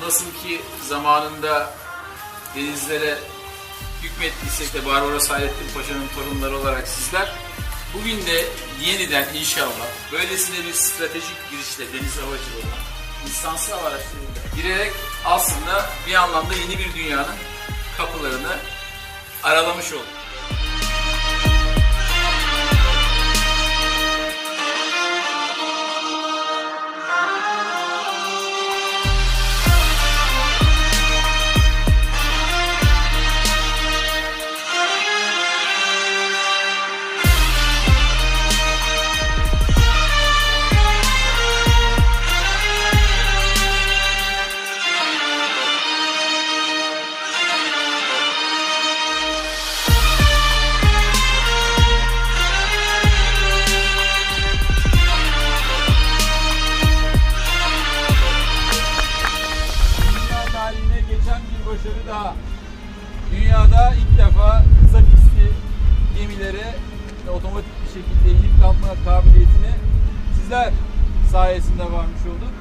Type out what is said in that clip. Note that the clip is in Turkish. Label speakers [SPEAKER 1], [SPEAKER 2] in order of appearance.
[SPEAKER 1] nasıl ki zamanında denizlere hükmettiysek de Barbaros Hayrettin Paşa'nın torunları olarak sizler bugün de yeniden inşallah böylesine bir stratejik girişle deniz havacılığına insansız hava araçlarıyla girerek aslında bir anlamda yeni bir dünyanın kapılarını aralamış olduk. Başarı daha. Dünyada ilk defa kısa pistli gemilere otomatik bir şekilde inip kalkma kabiliyetini sizler sayesinde varmış olduk.